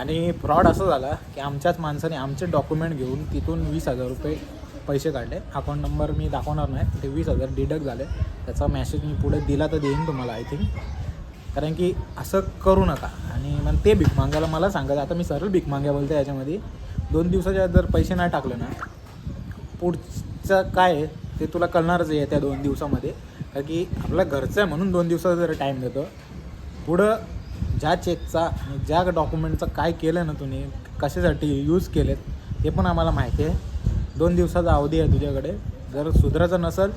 आणि फ्रॉड असं झाला की आमच्याच माणसाने आमचे डॉक्युमेंट घेऊन तिथून वीस हजार रुपये पैसे काढले. अकाउंट नंबर मी दाखवणार नाही ते वीस हजार डिडक्ट झाले. त्याचा मेसेज मी पुढे दिला तर देईन तुम्हाला आय थिंक कारण की असं करू नका. आणि मग ते भीक मागायला मला सांगत आता मी सरळ भीक माग्या बोलते याच्यामध्ये. दोन दिवसाच्या जर पैसे नाही टाकले ना पुढचं काय आहे ते तुला कळणारच आहे त्या दोन दिवसामध्ये. कारण की आपल्या घरचं आहे म्हणून दोन दिवसाचा जर टाईम देतो. पुढं ज्या चेकचा आणि ज्या डॉक्युमेंटचं काय केलं ना तुम्ही कशासाठी यूज केलेत ते पण आम्हाला माहिती आहे. दोन दिवसाचा अवधी आहे तुझ्याकडे. जर सुधरायचं नसेल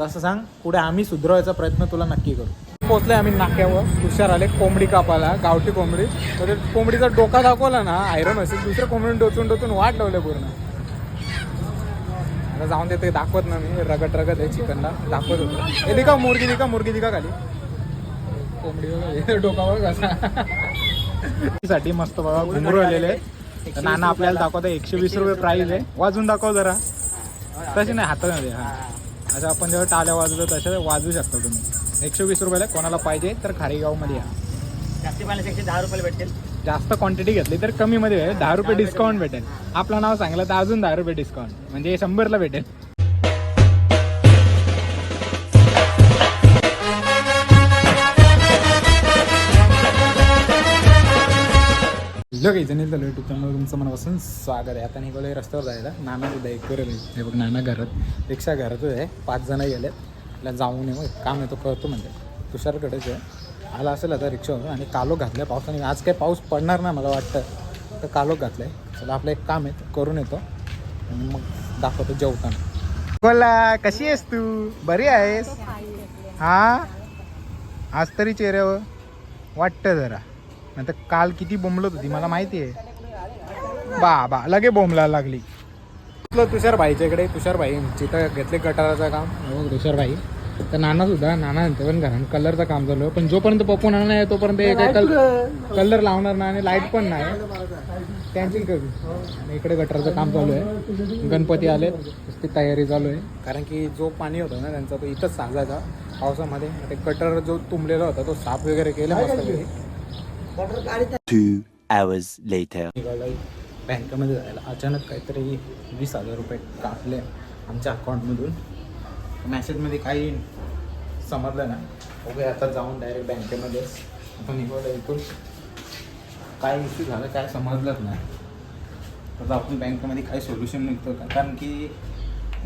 तसं सांग पुढे आम्ही सुधरवायचा प्रयत्न तुला नक्की करू. पोचले आम्ही नाक्यावर. तुषार आले कोंबडी कापायला गावठी कोंबडी. तर कोंबडीचा डोका दाखवला ना आयरन असेल दुसऱ्या कोंबडीने डोचून डोचून वाट लावले पूर्ण. आता जाऊन देते दाखवत ना मी. रगत रगत आहे चिकनला. दाखवत होतो. हे दिका मुर्गी दिका मुर्गी दिका खाली. कोंबडी वगैरे डोकावर कसा साठी मस्त बाबा घुंगरू आलेले आहेत. नाना आपल्याला दाखवतं एकशे वीस रुपये प्राईस आहे. वाजून दाखव जरा. तशी नाही हातामध्ये हा. असं आपण जेव्हा टाल्या वाजवतो तशा वाजवू शकता तुम्ही. एकशे वीस रुपयाला कोणाला पाहिजे तर खारीगावमध्ये या. जास्ती दहा रुपयाला भेटेल जास्त क्वांटिटी घेतली तर कमी मध्ये आहे दहा रुपये डिस्काउंट भेटेल. आपलं नाव सांगलं तर अजून दहा रुपये डिस्काउंट म्हणजे शंभरला भेटेल. हॅलो काही नाही झालं युट्यूब चॅनलवर तुमचं मनापासून स्वागत आहे. आता निघालोय रस्त्यावर जायला. नाना सुद्धा एक करेल हे बघ नाना घरात. रिक्षा घरातच आहे. पाच जण गेलेत. त्याला जाऊन येऊ. काम येतो कळतो म्हणजे. तुषारकडेच आहे. आला असेल आता रिक्षावर आणि कालो आहे पावसाने. आज काही पाऊस पडणार नाही मला वाटतं. तर कालो आहे चला आपलं एक काम आहे. करून येतो. आणि मग दाखवतो जेवताना. बोला कशी आहेस तू? बरी आहेस? हां? आज तरी चेहऱ्यावर. वाटतं जरा. नंतर काल किती बोंबलत होती मला माहिती आहे बा बा लगे बोंबलायला लागली. तुषार भाईच्या इकडे तुषार भाई तिथं घेतले गटाराचं काम. हो, तुषार भाई. तर नाना सुद्धा नाना म्हणते पण घरात कलरचं काम चालू आहे. पण जोपर्यंत पप्पू नाना नाही तोपर्यंत काही कलर लावणार नाही आणि लाइट पण नाही. कॅन्सल करू. आणि इकडे गटरचं काम चालू आहे. गणपती आले ती तयारी चालू आहे. कारण की जो पाणी होता ना त्यांचा तो इथंच सांगायचा पावसामध्ये. ते गटर जो तुंबलेला होता तो साफ वगैरे केला मस्त Two hours later. बँकेमध्ये जायला अचानक काहीतरी वीस हजार रुपये कापले आमच्या अकाउंटमधून. मॅसेजमध्ये काही समजलं ना ओके आता जाऊन डायरेक्ट बँकेमध्ये. आपण निघालं इथून. काय इश्यू झालं काय समजलंच नाही. तर आपण बँकेमध्ये काही सोल्युशन निघतो का? कारण की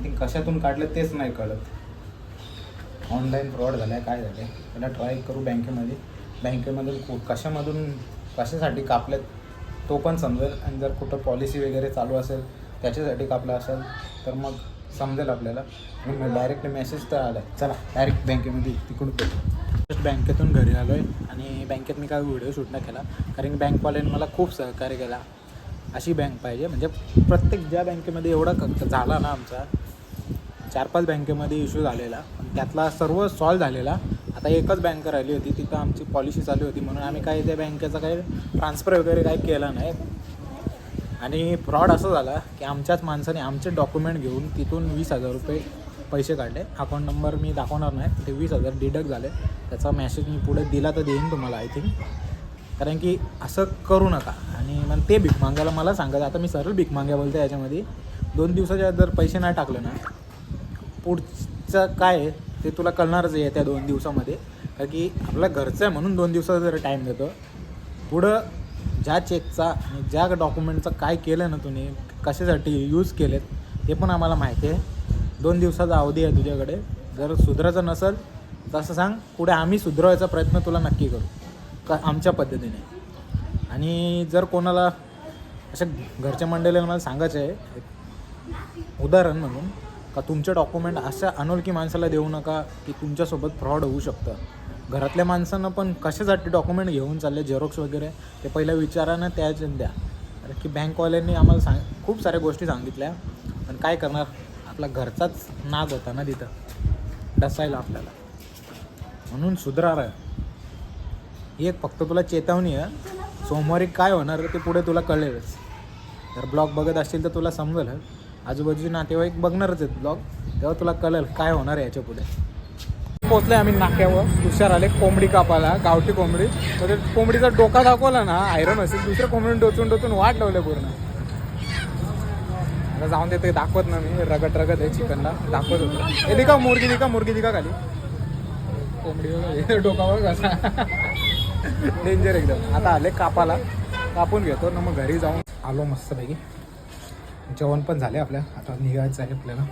ते कशातून काढलं तेच नाही कळत. ऑनलाईन फ्रॉड झालं आहे काय झालं आहे त्याला ट्राय करू बँकेमध्ये. बँकेमधून कु- कशामधून कशासाठी कापलेत तो पण समजेल. आणि जर कुठं पॉलिसी वगैरे चालू असेल त्याच्यासाठी कापलं असेल तर मग समजेल आपल्याला. आणि मग डायरेक्ट मेसेज तर आला आहे चला डायरेक्ट बँकेमध्ये तिकडून जस्ट बँकेतून घरी आलो आहे आणि बँकेत मी काय व्हिडिओ शूट नाही केला. कारण की बँकवाल्याने मला खूप सहकार्य केला. अशी बँक पाहिजे. म्हणजे प्रत्येक ज्या बँकेमध्ये एवढा झाला ना आमचा चार पाच बँकेमध्ये इश्यू झालेला. त्यातला सर्व सॉल्व झालेला. आता एकच बँक राहिली होती तिथं आमची पॉलिसी चालू होती म्हणून आम्ही काही त्या बँकेचा काही ट्रान्सफर वगैरे काही केला नाही. आणि फ्रॉड असं झाला की आमच्याच माणसाने आमचे डॉक्युमेंट घेऊन तिथून वीस हजार रुपये पैसे काढले. अकाउंट नंबर मी दाखवणार नाही ते वीस हजार डिडक्ट झाले. त्याचा मेसेज मी पुढे दिला तर देईन तुम्हाला आय थिंक कारण की असं करू नका. आणि मग ते भीक मागायला मला सांगत आता मी सरळ भीक माग्या बोलते याच्यामध्ये. दोन दिवसाच्या जर पैसे नाही टाकले ना पुढचं काय आहे? ते तुला कळणारच आहे त्या दोन दिवसामध्ये. कारण की आपलं घरचं आहे म्हणून दोन दिवसाचा जर टाईम देतो. पुढं ज्या चेकचा आणि ज्या डॉक्युमेंटचा काय केलं ना तुम्ही कशासाठी यूज केलेत ते पण आम्हाला माहिती आहे. दोन दिवसाचा अवधी आहे तुझ्याकडे. जर सुधरायचं नसेल तसं सांग पुढे आम्ही सुधरवायचा प्रयत्न तुला नक्की करू. का आमच्या पद्धतीने. आणि जर कोणाला अशा घरच्या मंडळीला मला सांगायचं आहे उदाहरण म्हणून का तुमचे डॉक्युमेंट अशा अनोळखी माणसाला देऊ नका की तुमच्यासोबत फ्रॉड होऊ शकतं? घरातल्या माणसांना पण कशासाठी डॉक्युमेंट घेऊन चालले? झेरॉक्स वगैरे? ते पहिल्या विचारानं त्याच द्या. कारण की बँकवाल्यांनी आम्हाला सांग खूप साऱ्या गोष्टी सांगितल्या. पण काय करणार? आपला घरचाच नाद होता ना तिथं. डसायला आपल्याला. म्हणून सुधारा ही एक फक्त तुला चेतावणी आहे सोमवारी काय होणार ते पुढे तुला कळेलच. जर ब्लॉग बघत असतील तर तुला समजेल. आजूबाजूचे नातेवाईक बघणारच आहेत ब्लॉग तेव्हा तुला कळेल काय होणार आहे याच्यापुढे. पोचले आम्ही नाक्यावर. हुशार आले कोंबडी कापायला गावठी कोंबडी. तर ते कोंबडीचा डोका दाखवला ना आयरन असेल दुसऱ्या कोंबडीने डोचून टोचून वाट लावले पूर्ण. आता जाऊन ते ते दाखवत ना मी. रगत रगत आहे चिकनला. दाखवत होतो. हे दिका मुर्गी दिका मुर्गी दिका खाली. कोंबडी डोकावर कसा डेंजर एकदम. आता आले कापाला. कापून घेतो. ना मग घरी जाऊन आलो मस्तपैकी. जेवण पण झाले आपल्या. आता निघायचं आहे आपल्याला.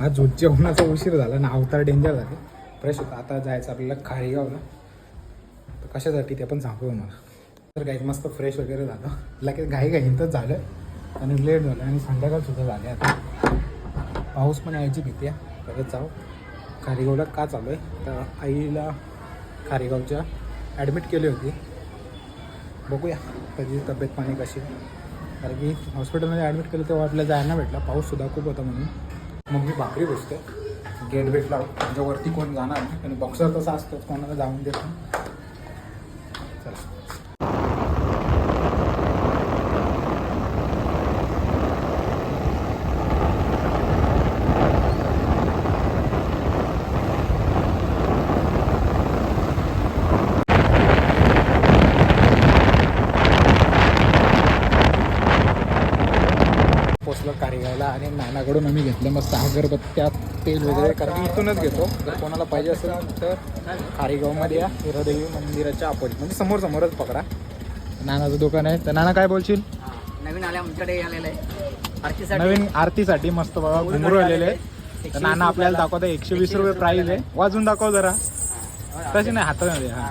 आज जेवणाचा उशीर झाला ना अवतार डेंजर झाले. फ्रेश होता. आता जायचं आपल्याला खारेगावला. तर कशासाठी ते पण सांगू मला. तर काही मस्त फ्रेश वगैरे झालं. लगेच घाई तर झालं. आणि लेट झालं. आणि संध्याकाळसुद्धा झाले आता. पाऊस पण यायची भीती आहे. परत जाऊ. खारेगावला का चालू आहे? तर आईला खारेगावच्या ॲडमिट केली होती. बघूया. कधी तब्येत पाणी कशी आहे. कारण की हॉस्पिटलमध्ये ॲडमिट केलं तेव्हा आपल्याला जायला भेटला. पाऊससुद्धा खूप होता म्हणून. मग मी भाकरी बसते गेट वेट लावून. म्हणजे वरती कोण जाणार नाही. आणि बॉक्सर तसा असतोच. कोणाला जाऊन देत नाही. चला पोचलं कारिगावला नानाकडून आम्ही घेतलं. मस्त अगरबत्त्या तेल वगैरे कारण इथूनच घेतो. जर कोणाला पाहिजे असेल तर कारिगावमध्ये या हिरादेवी मंदिराच्या अपोजिट म्हणजे समोर समोरच पकडा. नानाचं दुकान आहे. तर नाना काय बोलशील? नवीन आल्या आमच्याकडे आलेलं आहे. आरतीसाठी. नवीन आरतीसाठी मस्त बघा घुंगरू आलेले. आहेत. तर नाना आपल्याला दाखवता एकशे वीस रुपये प्राईज आहे. वाजून दाखव जरा. तशी नाही हातामध्ये हा.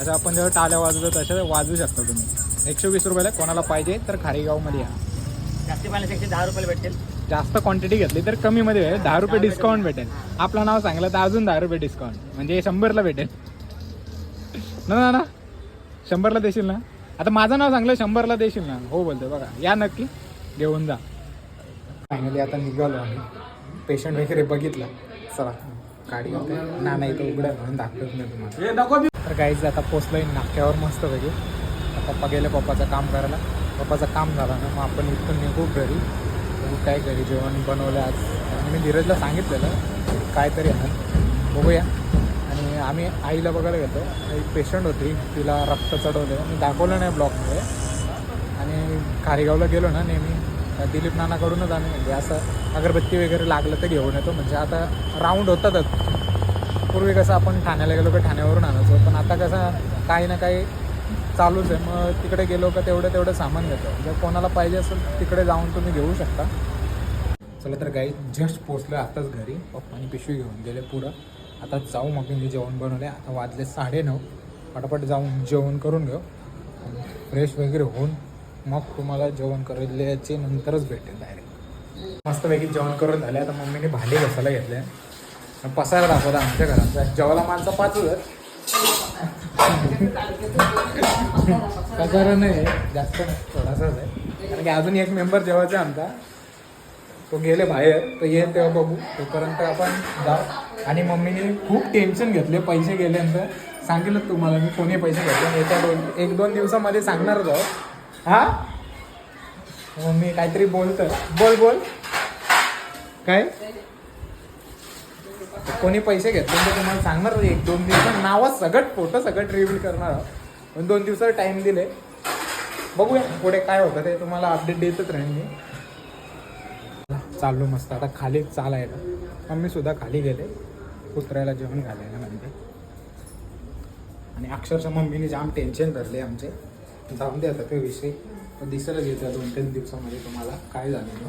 असं आपण जेव्हा टाल्या वाजवतो तशा वाजवू शकता तुम्ही. एकशे वीस रुपयाला कोणाला पाहिजे तर खारीगावमध्ये या. जास्ती पाण्याचे एकशे दहा रुपयाला भेटेल जास्त क्वांटिटी घेतली तर कमीमध्ये आहे दहा रुपये डिस्काउंट भेटेल. आपलं नाव सांगलं तर अजून दहा रुपये डिस्काउंट म्हणजे शंभरला भेटेल. ना ना ना. शंभरला देशील ना? आता माझं नाव सांगलं शंभरला देशील ना? हो बोलतोय बघा. या नक्की. घेऊन जा. फायनली आता निघालो आम्ही. पेशंट वगैरे बघितलं. चला गाडी ना नाही तर उघडं म्हणून दाखवत नाही तर काहीच आता पोचलोय नाक्यावर मस्त पैकी पप्पा गेले पप्पाचं काम करायला. पप्पाचं काम झालं ना मग आपण इथून निघू घरी. बघू काय घरी जेवण बनवलं आज. आणि मी धीरजला सांगितलेलं काय तरी आहे बघूया. आणि आम्ही आईला बघायला गेलो एक पेशंट होती. तिला रक्त चढवलं. मी दाखवलं नाही ब्लॉकमध्ये आणि खारेगावला गेलो ना नेहमी. दिलीप नानाकडूनच आम्ही म्हणजे असं अगरबत्ती वगैरे लागलं तर घेऊन येतो. म्हणजे आता राऊंड होतातच. पूर्वी कसं आपण ठाण्याला गेलो का ठाण्यावरून आणायचो. पण आता कसं काही ना काही चालूच आहे. मग तिकडे गेलो का तेवढं तेवढं सामान घेतो. जर कोणाला पाहिजे असेल तिकडे जाऊन तुम्ही घेऊ शकता. चला तर गाई जस्ट पोचलं आताच घरी. पप्पानी पिशवी घेऊन गेले पुढं. आता जाऊ मग मी जेवण बनवले आता वाजले साडे नऊ. पटापट जाऊन जेवण करून घेऊ. फ्रेश वगैरे होऊन मग तुम्हाला जेवण करायचे नंतरच भेटेल डायरेक्ट मस्तपैकी जेवण करून झाले. आता मम्मीने भांडे घसायला घेतले. पसायला दाखवता आमच्या घरात. जेवायला माणसं पाच पगार नाही जास्त नाही, थोडासाच आहे कारण की अजून एक मेंबर जेव्हाचा आहे आमचा. तो गेले बाहेर तर येईल तेव्हा बघू. तोपर्यंत आपण जाऊ. आणि मम्मीने खूप टेन्शन घेतले पैसे गेल्यानंतर. सांगितलं तुम्हाला मी कोणी पैसे घेतले येत्या दोन एक दोन दिवसामध्ये सांगणार जाऊ हा? मम्मी काहीतरी बोलतं. बोल बोल. काय? कोणी पैसे घेतले तर तुम्हाला सांगणार एक दोन दिवसात नावं सगळं फोटो सगळं रिव्हील करणार आहोत. पण दोन दिवसात टाईम दिले. बघूया पुढे काय होतं ते तुम्हाला अपडेट देतच राहील मी. चाललो मस्त. आता खाली चालायला मम्मी सुद्धा खाली गेले. कुत्र्याला जेवण घालायला म्हणजे आणि अक्षरशः मम्मीने जाम टेन्शन धरले आमचे. जाऊन दे आता ते विषय. दिसायला घेतला दोन तीन दिवसामध्ये तुम्हाला. काय झालेलं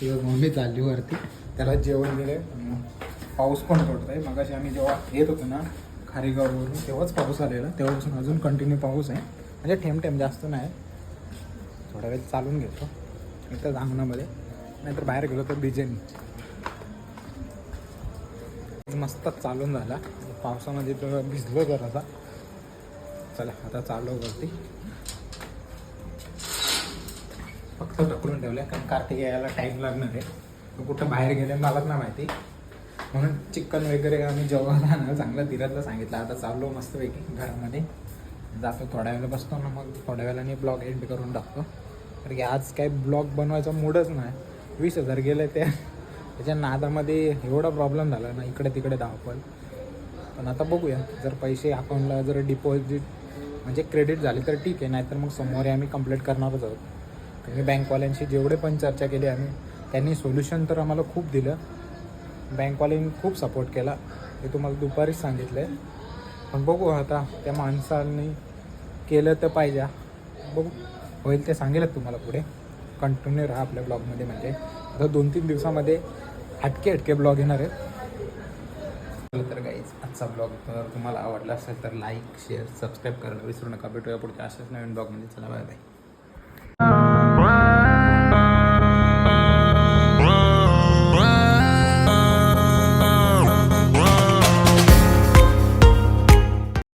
किंवा मम्मी चालली वरती. त्याला जेवण दिले पाऊस पण पडतो आहे मगाशी आम्ही जेव्हा येत होतो ना खारेगाववरून तेव्हाच पाऊस आलेला. तेव्हापासून अजून कंटिन्यू पाऊस आहे. म्हणजे ठेम ठेम जास्त नाही. थोडा वेळ चालून घेतो. इथं अंगणामध्ये नाहीतर बाहेर गेलो तर बिजेन मस्त चालून झाला. पावसामध्ये तर भिजलो आता. चला आता चालू वरती. फक्त ढकलून ठेवलं कारण कार्तिक यायला टाईम लागणार आहे. कुठं बाहेर गेले मलाच नाही माहिती. म्हणून चिकन वगैरे आम्ही जेव्हा ना चांगलं धीरातलं सांगितलं. आता चाललो मस्तपैकी घरामध्ये. जातो थोड्या वेळेला बसतो ना मग थोड्या वेळाने ब्लॉग एंड करून टाकतो. कारण की आज काही ब्लॉग बनवायचा मूडच नाही. वीस हजार गेले ते. त्याच्या नादामध्ये एवढा प्रॉब्लेम झाला ना इकडे तिकडे धावपल पण आता बघूया. जर पैसे अकाउंटला जर डिपॉझिट म्हणजे क्रेडिट झाले तर ठीक आहे. नाहीतर मग सोमवारी आम्ही कंप्लीट करणारच आहोत. कारण की बँकवाल्यांशी जेवढे पण चर्चा केली आम्ही त्यांनी सोल्युशन तर आम्हाला खूप दिलं. बँकवाल्यांनी खूप सपोर्ट केला. हे तुम्हाला दुपारीच सांगितलं आहे पण बघू आता त्या माणसांनी केलं तर पाहिजे. बघू. होईल ते सांगेलच तुम्हाला पुढे. कंटिन्यू राहा आपल्या ब्लॉगमध्ये म्हणजे. आता दोन तीन दिवसामध्ये हटके हटके ब्लॉग येणार आहेत. चला तर काहीच आजचा ब्लॉग जर तुम्हाला आवडला असेल तर लाईक शेअर सबस्क्राईब करायला विसरू नका. भेटूया पुढच्या अशाच नवीन ब्लॉगमध्ये चला बाय बाय